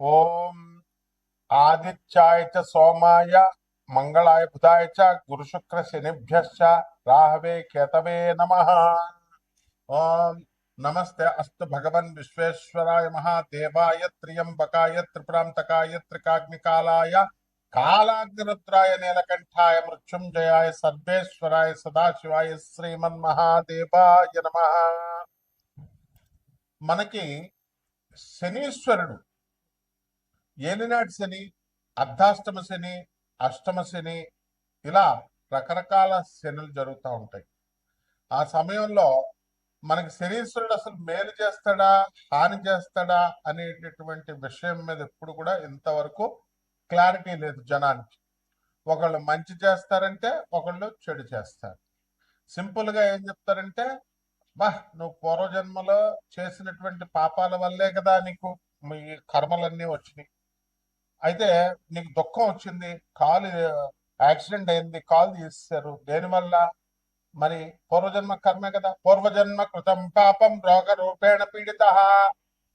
ఓం ఆదిత్యాయ చ సోమాయ మంగళాయ బుధాయ చ గురుశుక్ర శనిభ్యశ్చ రాహవే కేతవే నమ ఓం నమస్తే అస్తు భగవన్ విశ్వేశ్వరాయ మహాదేవాయ త్రియంబకాయ త్రిపురాంతకాయ త్రికాగ్నికాలాయ కాలాగ్నిరుద్రాయ నీలకంఠాయ మృత్యుంజయాయ సర్వేశ్వరాయ సదాశివాయ శ్రీమన్మహాదేవాయ నమ మనకి శనీశ్వరుడు ఏలినాటి శని అర్ధాష్టమ శని అష్టమ శని ఇలా రకరకాల శనులు జరుగుతూ ఉంటాయి. ఆ సమయంలో మనకి శనీశ్వరుడు అసలు మేలు చేస్తాడా హాని చేస్తాడా అనేటటువంటి విషయం మీద ఎప్పుడు కూడా ఇంతవరకు క్లారిటీ లేదు జనానికి. ఒకళ్ళు మంచి చేస్తారంటే ఒకళ్ళు చెడు చేస్తారు. సింపుల్గా ఏం చెప్తారంటే బా నువ్వు పూర్వజన్మలో చేసినటువంటి పాపాల వల్లే కదా నీకు ఈ కర్మలన్నీ వచ్చినాయి. అయితే నీకు దుఃఖం వచ్చింది కాలు యాక్సిడెంట్ అయింది కాలు తీసేశారు. దేనివల్ల మరి పూర్వజన్మ కర్మే కదా. పూర్వజన్మ కృతం పాపం రోగ రూపేణ పీడిత.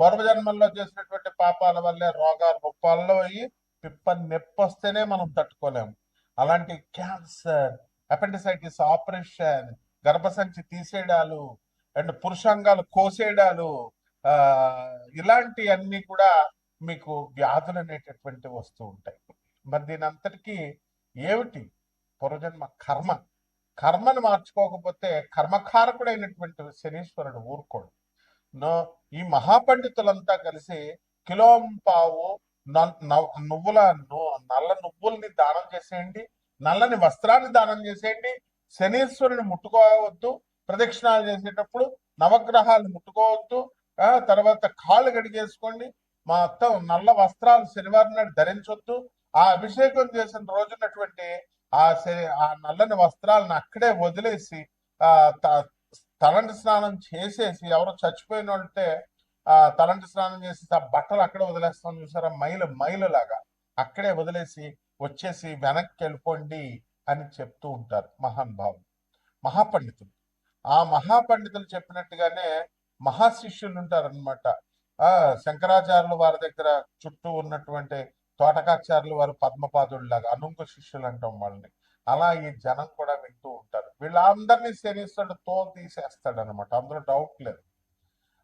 పూర్వజన్మల్లో చేసినటువంటి పాపాల వల్లే రోగ రూపాల్లో అయ్యి పిప్ప నొప్పొస్తేనే మనం తట్టుకోలేము అలాంటి క్యాన్సర్ అపెండిసైటిస్ ఆపరేషన్ గర్భసంచి తీసేయడాలు అండ్ పురుషాంగాలు కోసేయడాలు ఆ ఇలాంటి అన్ని కూడా మీకు వ్యాధులు అనేటటువంటి వస్తూ ఉంటాయి. మరి దీని అంతటికీ ఏమిటి? పూర్వజన్మ కర్మ. కర్మను మార్చుకోకపోతే కర్మకారకుడైనటువంటి శనీశ్వరుడు ఊరుకోడు. నో ఈ మహాపండితులంతా కలిసి కిలోంపావు నవ్- నువ్వుల నల్ల నువ్వుల్ని దానం చేసేయండి నల్లని వస్త్రాన్ని దానం చేసేయండి శనీశ్వరుని ముట్టుకోవద్దు ప్రదక్షిణాలు చేసేటప్పుడు నవగ్రహాలు ముట్టుకోవద్దు తర్వాత కాళ్ళు గడిగేసుకోండి మొత్తం నల్ల వస్త్రాలు శనివారం నాడు ధరించొద్దు. ఆ అభిషేకం చేసిన రోజునటువంటి ఆ ఆ నల్లని వస్త్రాలను అక్కడే వదిలేసి ఆ తలంటి స్నానం చేసేసి ఎవరో చచ్చిపోయిన వాళ్ళంటే ఆ తలంటి స్నానం చేసి ఆ బట్టలు అక్కడే వదిలేస్తాం చూసారా? మైలు మైలు లాగా అక్కడే వదిలేసి వచ్చేసి వెనక్కి వెళ్ళిపోండి అని చెప్తూ ఉంటారు మహానుభావులు మహాపండితులు. ఆ మహాపండితులు చెప్పినట్టుగానే మహాశిష్యులు ఉంటారన్నమాట. ఆ శంకరాచార్యులు వారి దగ్గర చుట్టూ ఉన్నటువంటి తోటకాచార్యులు వారు పద్మపాదుడు లాగా అనుంగ శిష్యులు అంటాం వాళ్ళని. అలా ఈ జనం కూడా వింటూ ఉంటారు. వీళ్ళందరినీ శనిస్తాడు తోలు తీసేస్తాడు అనమాట అందులో డౌట్ లేదు.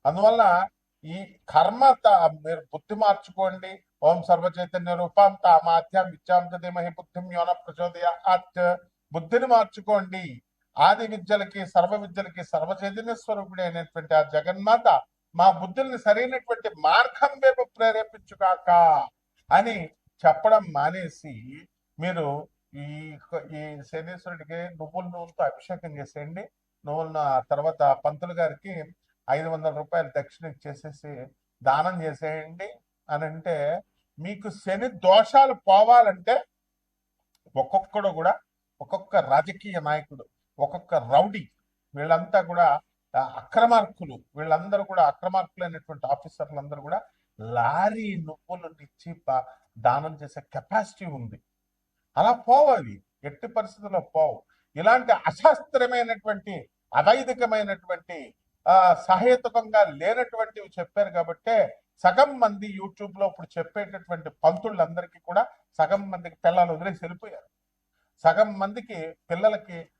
అందువల్ల ఈ కర్మ మీరు బుద్ధి మార్చుకోండి. ఓం సర్వ చైతన్య రూపం తామాత్యం విద్యాం ధీమహి బుద్ధిం యోన ప్రచోదయాత్ బుద్ధిని మార్చుకోండి. ఆది విద్యలకి సర్వ విద్యలకి సర్వ చైతన్య స్వరూపుడి అయినటువంటి ఆ జగన్మాత మా బుద్ధుల్ని సరైనటువంటి మార్గం వైపు ప్రేరేపించుగాక అని చెప్పడం మానేసి మీరు ఈ ఈ శనీశ్వరుడికి నువ్వుల నూనెతో అభిషేకం చేసేయండి. నువ్వులను ఆ తర్వాత పంతులు గారికి ఐదు వందల రూపాయలు దక్షిణ ఇచ్చేసేసి దానం చేసేయండి అని అంటే మీకు శని దోషాలు పోవాలంటే ఒక్కొక్కడు కూడా ఒక్కొక్క రాజకీయ నాయకుడు ఒక్కొక్క రౌడీ వీళ్ళంతా కూడా అక్రమార్కులు వీళ్ళందరూ కూడా అక్రమార్కులు అనేటువంటి ఆఫీసర్లందరూ కూడా లారీ నువ్వులు ఇచ్చి దానం చేసే కెపాసిటీ ఉంది. అలా పోవు అవి. ఎట్టి పరిస్థితుల్లో పోవు. ఇలాంటి అశాస్త్రమైనటువంటి అవైదికమైనటువంటి ఆ సహేతుకంగా లేనటువంటివి చెప్పారు కాబట్టే సగం మంది యూట్యూబ్లో ఇప్పుడు చెప్పేటటువంటి పంతుళ్ళందరికీ కూడా సగం మందికి పిల్లలు వదిలేసి వెళ్ళిపోయారు. సగం మందికి పిల్లలకి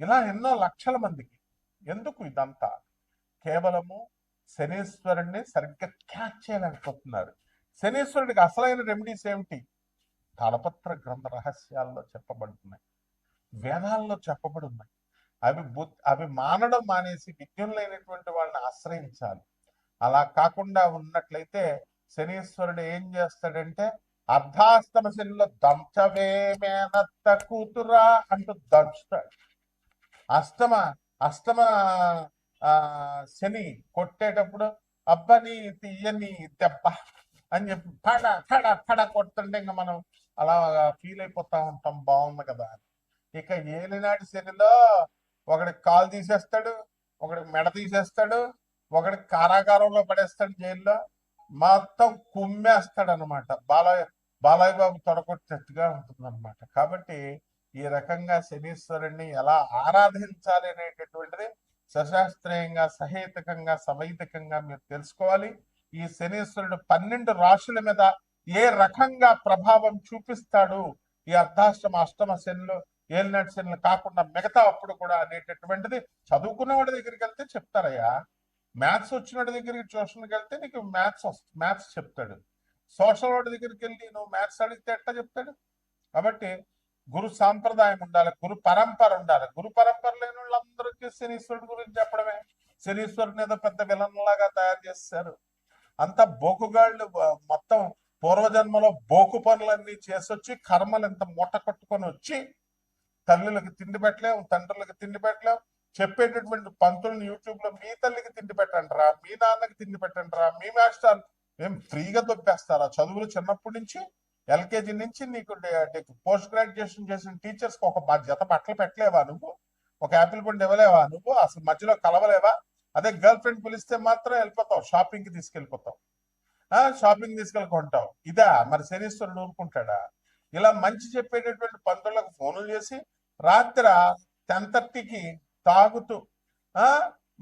ఇలా ఎన్నో లక్షల మందికి. ఎందుకు ఇదంతా? కేవలము శనీశ్వరుణ్ణి సరిగ్గా క్యాచ్ చేయలేకపోతున్నారు. శనీశ్వరుడికి అసలైన రెమెడీస్ ఏమిటి? తాళపత్ర గ్రంథ రహస్యాల్లో చెప్పబడుతున్నాయి. వేదాల్లో చెప్పబడున్నాయి. అవి అవి మానడం మానేసి విజ్ఞులైనటువంటి వాళ్ళని ఆశ్రయించాలి. అలా కాకుండా ఉన్నట్లయితే శనీశ్వరుడు ఏం చేస్తాడంటే అర్ధాస్తమ శనిలో దంచవే మేనత్త కూతురా అంటూ దంచుతాడు. అష్టమ అష్టమ శని కొట్టేటప్పుడు అబ్బని తీయని దెబ్బ అని చెప్పి పడ పడ పడ కొట్టండి ఇంకా మనం అలా ఫీల్ అయిపోతా ఉంటాం. బాగుంది కదా. ఇక ఏలినాటి శనిలో ఒకడికి కాలు తీసేస్తాడు ఒకడికి మెడ తీసేస్తాడు ఒకడి కారాగారంలో పడేస్తాడు జైల్లో. మొత్తం కుమ్మేస్తాడు అనమాట బాలయ్య బాలయ్య బాబు తొడగొట్టినట్టుగా ఉంటుంది అనమాట కాబట్టి ఈ రకంగా శనీశ్వరుణ్ణి ఎలా ఆరాధించాలి అనేటటువంటిది సశాస్త్రీయంగా సహేతకంగా సవైతకంగా మీరు తెలుసుకోవాలి. ఈ శనీశ్వరుడు పన్నెండు రాశుల మీద ఏ రకంగా ప్రభావం చూపిస్తాడు? ఈ అర్ధాష్టమ అష్టమ శనులు ఏలినాటి శనులు కాకుండా మిగతా అప్పుడు కూడా అనేటటువంటిది చదువుకున్న వాడి దగ్గరికి వెళ్తే చెప్తారయ్యా. మ్యాథ్స్ వచ్చిన దగ్గరికి ట్యూషన్కి వెళ్తే నీకు మ్యాథ్స్ మ్యాథ్స్ చెప్తాడు. సోషల్ వాడి దగ్గరికి వెళ్ళి నువ్వు మ్యాథ్స్ అడిగితే ఎట్లా చెప్తాడు? కాబట్టి గురు సాంప్రదాయం ఉండాలి గురు పరంపర ఉండాలి. గురు పరంపర లేని వాళ్ళందరికీ శనీశ్వరుడు గురించి చెప్పడమే. శనీశ్వరుని ఏదో పెద్ద విలన్ లాగా తయారు చేస్తారు. అంత బోకుగాళ్ళు మొత్తం పూర్వజన్మలో బోకు పనులన్నీ చేసొచ్చి కర్మలు ఎంత మూట కట్టుకొని వచ్చి తల్లులకు తిండి పెట్టలేము తండ్రులకు తిండి పెట్టలేము చెప్పేటటువంటి పంతులను యూట్యూబ్లో మీ తల్లికి తిండి పెట్టండి రా మీ నాన్నకి తిండి పెట్టండి రా మీ మాస్టర్ మేము ఫ్రీగా దొబ్బేస్తారా. చదువులు చిన్నప్పటి నుంచి ఎల్కేజీ నుంచి నీకు పోస్ట్ గ్రాడ్యుయేషన్ చేసిన టీచర్స్కి ఒక జత బట్టలు పెట్టలేవా నువ్వు? ఒక యాపిల్ పండు ఇవ్వలేవా నువ్వు? అసలు మధ్యలో కలవలేవా? అదే గర్ల్ ఫ్రెండ్ పిలిస్తే మాత్రం వెళ్ళిపోతావు షాపింగ్కి తీసుకెళ్ళిపోతావు. షాపింగ్ తీసుకెళ్ళుకుంటావు ఇదా మరి శనీశ్వరుడు ఊరుకుంటాడా? ఇలా మంచి చెప్పేటటువంటి పంతులకు ఫోన్లు చేసి రాత్రి టెన్ థర్టీకి తాగుతూ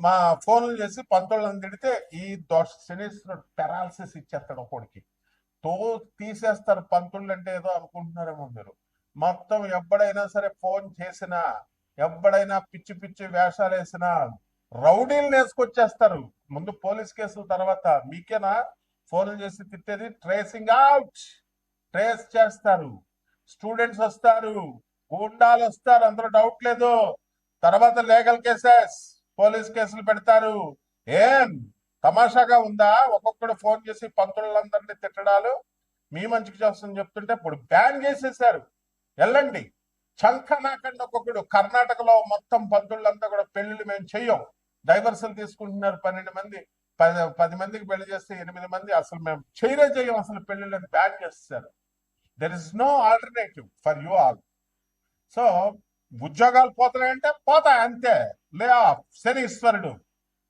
మా ఫోన్లు చేసి పంతులను తిడితే ఈ దోష శనీశ్వరుడు పెరాలసిస్ ఇచ్చేస్తాడు ఒకడికి తో తీసేస్తారు పంతులు అంటే ఏదో అనుకుంటున్నారేమో మీరు. మొత్తం ఎప్పుడైనా సరే ఫోన్ చేసినా ఎప్పుడైనా పిచ్చి పిచ్చి వేషాలు వేసినా రౌడీలు వేసుకొచ్చేస్తారు ముందు పోలీస్ కేసుల తర్వాత మీకేనా? ఫోన్లు చేసి తిట్టేది ట్రేసింగ్ అవుట్. ట్రేస్ చేస్తారు. స్టూడెంట్స్ వస్తారు. గూండాలు వస్తారు. అందరూ డౌట్ లేదు. తర్వాత లీగల్ కేసెస్. పోలీస్ కేసులు పెడతారు. ఏం? తమాషాగా ఉందా? ఒక్కొక్కడు ఫోన్ చేసి పంతులందరినీ తిట్టడాలు మీ మంచికి చేస్తుందని చెప్తుంటే ఇప్పుడు బ్యాన్ చేసేసారు వెళ్ళండి చంకనాకండి ఒక్కొక్కడు కర్ణాటకలో మొత్తం పంతులంతా కూడా పెళ్ళిళ్ళు మేము చెయ్యం. డైవర్సల్ తీసుకుంటున్నారు పన్నెండు మంది. పది పది మందికి పెళ్ళి చేస్తే ఎనిమిది మంది అసలు మేము చేయరే చేయం అసలు పెళ్ళిళ్ళని బ్యాన్ చేస్తారు there is no alternative for you all so ఉద్యోగాలు పోతున్నాయంటే పోతాయి అంతే. లే ఆఫ్ శనీశ్వరుడు.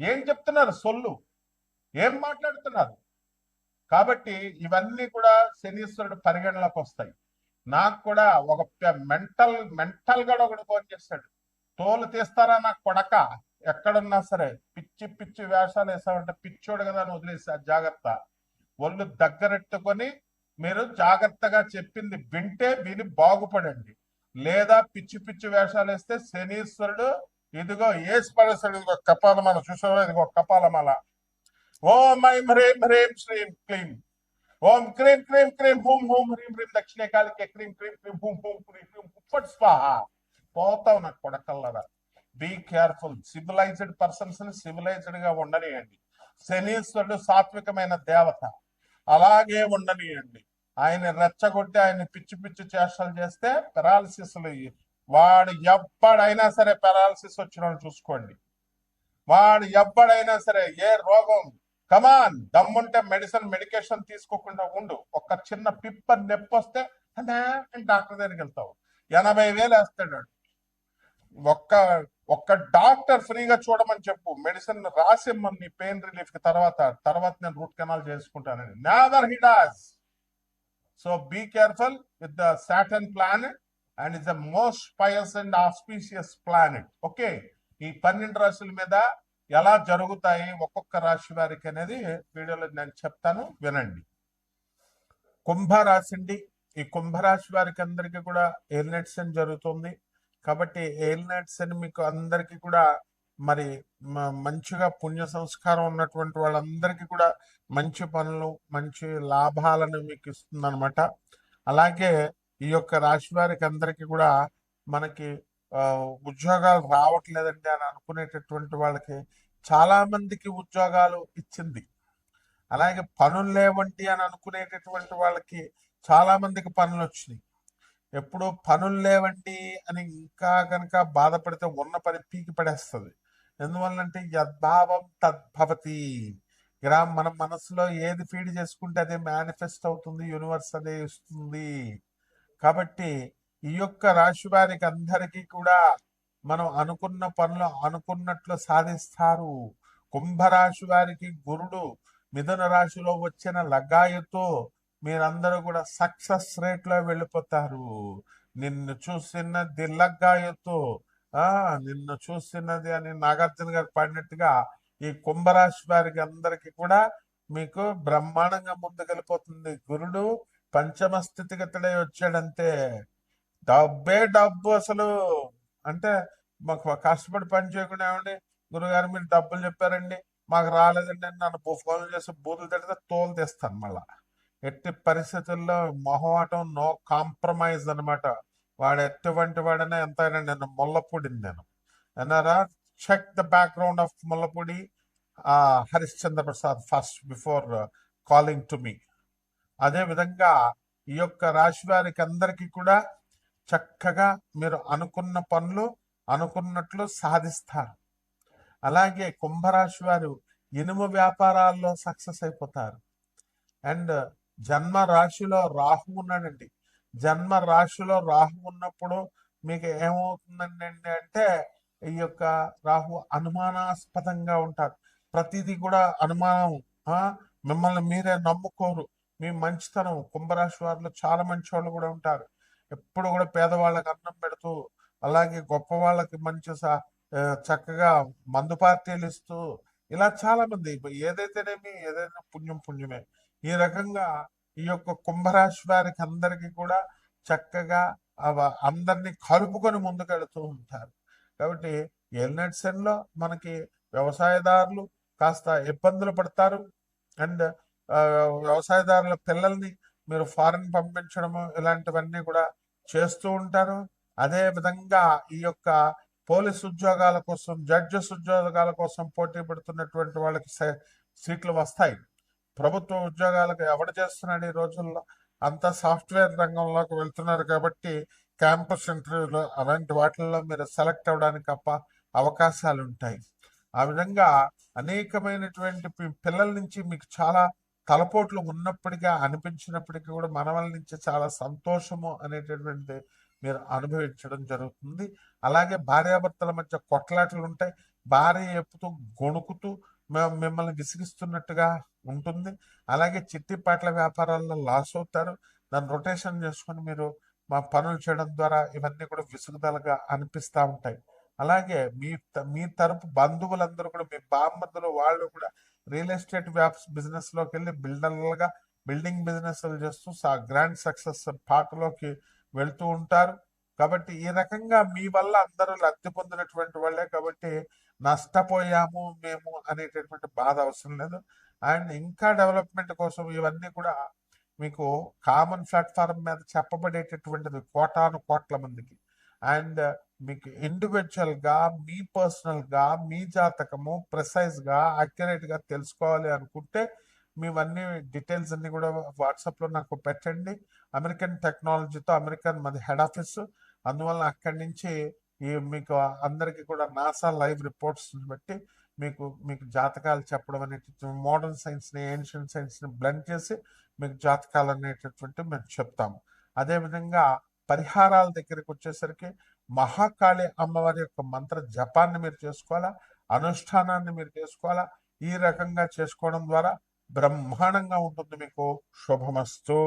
ఏం చెప్తున్నారు? సొల్లు. ఏం మాట్లాడుతున్నారు? కాబట్టి ఇవన్నీ కూడా శనీశ్వరుడు పరిగణలోకి వస్తాయి. నాకు కూడా ఒక మెంటల్ మెంటల్గా ఒకడు ఫోన్ చేస్తాడు. తోలు తీస్తారా నాకు కొడక? ఎక్కడున్నా సరే పిచ్చి పిచ్చి వేషాలు వేసామంటే పిచ్చోడు కదా అని వదిలేసా జాగ్రత్త. ఒళ్ళు దగ్గరెట్టుకొని మీరు జాగ్రత్తగా చెప్పింది వింటే విని బాగుపడండి. లేదా పిచ్చి పిచ్చి వేషాలు వేస్తే శనీశ్వరుడు ఇదిగో ఏసి పడేస్తాడు ఇదిగో కపాలమాల చూసావా? ఇదిగో కపాలమాల. ఓం ఐం హ్రీం హ్రీం శ్రీం క్లీం. ఓం క్రీం క్రీం క్రీం హూం హూం హ్రీం హ్రీం దక్షిణ కాలికే క్రీం క్రీం క్రీం హూం హూం క్రీం క్రీం ఫట్ స్వాహ. పోతావు నాకు కొడకల్లరా బీ కేర్ఫుల్ సివిలైజ్డ్ పర్సన్స్ని సివిలైజ్డ్గా ఉండనియండి. శనీశ్వరుడు సాత్వికమైన దేవత. అలాగే ఉండనియండి. ఆయన రెచ్చగొట్టి ఆయన పిచ్చి పిచ్చి చేష్టలు చేస్తే పెరాలసిస్లు వాడు ఎప్పుడైనా సరే పెరాలసిస్ వచ్చిన చూసుకోండి. వాడు ఎప్పుడైనా సరే ఏ రోగం కమాన్ దమ్ముంటే మెడిసిన్ మెడికేషన్ తీసుకోకుండా ఉండు. ఒక చిన్న పిప్పర్ నొప్పి వస్తే అంటే డాక్టర్ దగ్గరికి వెళ్తావు. ఎనభై వేలు వేస్తాడు. ఒక్క ఒక్క డాక్టర్ ఫ్రీగా చూడమని చెప్పు. మెడిసిన్ రాసిమ్మని పెయిన్ రిలీఫ్కి తర్వాత తర్వాత నేను రూట్ కెనాల్ చేసుకుంటానని never హిడాస్ so be careful with the Saturn plan and is the most pious and auspicious planet okay ఈ పన్నెండు రాశుల మీద ఎలా జరుగుతాయి ఒక్కొక్క రాశి వారికి అనేది వీడియోలో నేను చెప్తాను వినండి. కుంభరాశి అండి ఈ కుంభరాశి వారికి అందరికీ కూడా ఎయిర్నెట్స్ అని జరుగుతుంది. కాబట్టి ఎయిర్నెట్స్ అని మీకు అందరికీ కూడా మరి మ- మంచిగా పుణ్య సంస్కారం ఉన్నటువంటి వాళ్ళందరికీ కూడా మంచి పనులు మంచి లాభాలను మీకు ఇస్తుంది అనమాట అలాగే ఈ యొక్క రాశి వారికి అందరికీ కూడా మనకి ఉద్యోగాలు రావట్లేదండి అని అనుకునేటటువంటి వాళ్ళకి చాలా మందికి ఉద్యోగాలు ఇచ్చింది. అలాగే పనులు లేవంటి అని అనుకునేటటువంటి వాళ్ళకి చాలా మందికి పనులు వచ్చినాయి. ఎప్పుడు పనులు లేవండి అని ఇంకా కనుక బాధపడితే ఉన్న పని పీకి పడేస్తుంది. ఎందువల్లంటే యద్భావం తద్భవతి ఇలా మన మనసులో ఏది ఫీడ్ చేసుకుంటే అదే మేనిఫెస్ట్ అవుతుంది యూనివర్స్ అదే ఇస్తుంది. కాబట్టి ఈ యొక్క రాశి వారికి అందరికీ కూడా మనం అనుకున్న పనులు అనుకున్నట్లు సాధిస్తారు. కుంభరాశి వారికి గురుడు మిథున రాశిలో వచ్చిన లగాయతో మీరందరూ కూడా సక్సెస్ రేట్లో వెళ్ళిపోతారు. నిన్ను చూసినది లగ్గాయతో ఆ నిన్ను చూసినది అని నాగార్జున గారు పాడినట్టుగా ఈ కుంభరాశి వారికి అందరికి కూడా మీకు బ్రహ్మాండంగా ముందుకెళ్ళిపోతుంది. గురుడు పంచమ స్థితిగతుడై వచ్చాడంతే డబ్బే డబ్బు అసలు. అంటే మాకు కష్టపడి పని చేయకుండా ఏమండి? గురుగారు మీరు డబ్బులు చెప్పారండి. మాకు రాలేదండి అని నన్ను ఫోన్ చేసి బూతులు తిడితే తోలు తెస్తాను మళ్ళా. ఎట్టి పరిస్థితుల్లో మొహమాటం నో కాంప్రమైజ్ అనమాట వాడు ఎటువంటి వాడైనా ఎంతైనా నేను ముల్లపూడిని నేను. అన్నారా check the background of Mullapudi Harishchandra Prasad first before calling to me. అదే విధంగా ఈ యొక్క రాశి వారికి అందరికీ కూడా చక్కగా మీరు అనుకున్న పనులు అనుకున్నట్లు సాధిస్తారు. అలాగే కుంభరాశి వారు ఇనుము వ్యాపారాల్లో సక్సెస్ అయిపోతారు. అండ్ జన్మ రాశిలో రాహు ఉన్నాడండి. జన్మ రాశిలో రాహు ఉన్నప్పుడు మీకు ఏమవుతుందండి అంటే ఈ యొక్క రాహు అనుమానాస్పదంగా ఉంటారు. ప్రతిదీ కూడా అనుమానం మిమ్మల్ని మీరే నమ్ముకోరు. మీ మంచితనం కుంభరాశి వారిలో చాలా మంచి వాళ్ళు కూడా ఉంటారు. ఎప్పుడు కూడా పేదవాళ్ళకి అన్నం పెడుతూ అలాగే గొప్ప వాళ్ళకి మంచి చక్కగా మందు పార్టీలు ఇస్తూ ఇలా చాలా మంది ఏదైతేనేమి ఏదైనా పుణ్యం పుణ్యమే. ఈ రకంగా ఈ యొక్క కుంభరాశి వారికి అందరికీ కూడా చక్కగా అందరినీ కలుపుకొని ముందుకెడుతూ ఉంటారు. కాబట్టి ఎల్నెట్సన్ మనకి వ్యవసాయదారులు కాస్త ఇబ్బందులు పడతారు. అండ్ వ్యవసాయదారుల పిల్లల్ని మీరు ఫారెన్ పంపించడము ఇలాంటివన్నీ కూడా చేస్తూ ఉంటారు. అదే విధంగా ఈ యొక్క పోలీస్ ఉద్యోగాల కోసం జడ్జెస్ ఉద్యోగాల కోసం పోటీ పడుతున్నటువంటి వాళ్ళకి సీట్లు వస్తాయి. ప్రభుత్వ ఉద్యోగాలకు ఎవడు చేస్తున్నాడు ఈ రోజుల్లో? అంతా సాఫ్ట్వేర్ రంగంలోకి వెళ్తున్నారు కాబట్టి క్యాంపస్ ఇంటర్వ్యూలో అలాంటి వాటిల్లో మీరు సెలెక్ట్ అవ్వడానికి తప్ప అవకాశాలు ఉంటాయి ఆ విధంగా అనేకమైనటువంటి పిల్లల నుంచి మీకు చాలా తలపోట్లు ఉన్నప్పటికీ అనిపించినప్పటికీ కూడా మనవల నుంచి చాలా సంతోషము అనేటటువంటి మీరు అనుభవించడం జరుగుతుంది. అలాగే భార్యాభర్తల మధ్య కొట్లాటలు ఉంటాయి. భార్య ఎప్పుతూ గొణుకుతూ మ- మిమ్మల్ని విసిగిస్తున్నట్టుగా ఉంటుంది. అలాగే చిట్టిపాట్ల వ్యాపారాల్లో లాస్ అవుతారు. దాన్ని రొటేషన్ చేసుకొని మీరు మా పనులు చేయడం ద్వారా ఇవన్నీ కూడా విసుగుదలగా అనిపిస్తూ ఉంటాయి. అలాగే మీ త- మీ తరపు బంధువులందరూ కూడా మీ బామ్మద్దులు వాళ్ళు కూడా రియల్ ఎస్టేట్ వ్యాప్స్ బిజినెస్లోకి వెళ్ళి బిల్డర్లుగా బిల్డింగ్ బిజినెస్ చేస్తూ గ్రాండ్ సక్సెస్ పాటలోకి వెళ్తూ ఉంటారు. కాబట్టి ఈ రకంగా మీ వల్ల అందరూ లబ్ధి పొందినటువంటి వాళ్ళే కాబట్టి నష్టపోయాము మేము అనేటటువంటి బాధ అవసరం లేదు. అండ్ ఇంకా డెవలప్మెంట్ కోసం ఇవన్నీ కూడా మీకు కామన్ ప్లాట్ఫామ్ మీద చెప్పబడేటటువంటిది కోటాను కోట్ల మందికి. అండ్ uh, మీకు ఇండివిజువల్గా మీ పర్సనల్గా మీ జాతకము ప్రిసైజ్గా అక్యురేట్గా తెలుసుకోవాలి అనుకుంటే మీవన్నీ డీటెయిల్స్ అన్ని కూడా వాట్సాప్లో నాకు పెట్టండి. అమెరికన్ టెక్నాలజీతో అమెరికన్ మాది హెడ్ ఆఫీస్ అందువల్ల అక్కడి నుంచి ఈ మీకు అందరికీ కూడా నాసా లైవ్ రిపోర్ట్స్ బట్టి మీకు మీకు జాతకాలు చెప్పడం అనేటటువంటి మోడర్న్ సైన్స్ని ఏన్షియన్ సైన్స్ని బ్లెండ్ చేసి మీకు జాతకాలు అనేటటువంటి మేము చెప్తాము. అదేవిధంగా పరిహారాల దగ్గరికి వచ్చేసరికి మహాకాళి అమ్మవారి యొక్క మంత్ర జపాన్ని మీరు చేసుకోవాలా? అనుష్ఠానాన్ని మీరు చేసుకోవాలా? ఈ రకంగా చేసుకోవడం ద్వారా బ్రహ్మాండంగా ఉంటుంది మీకు. శుభమస్తు.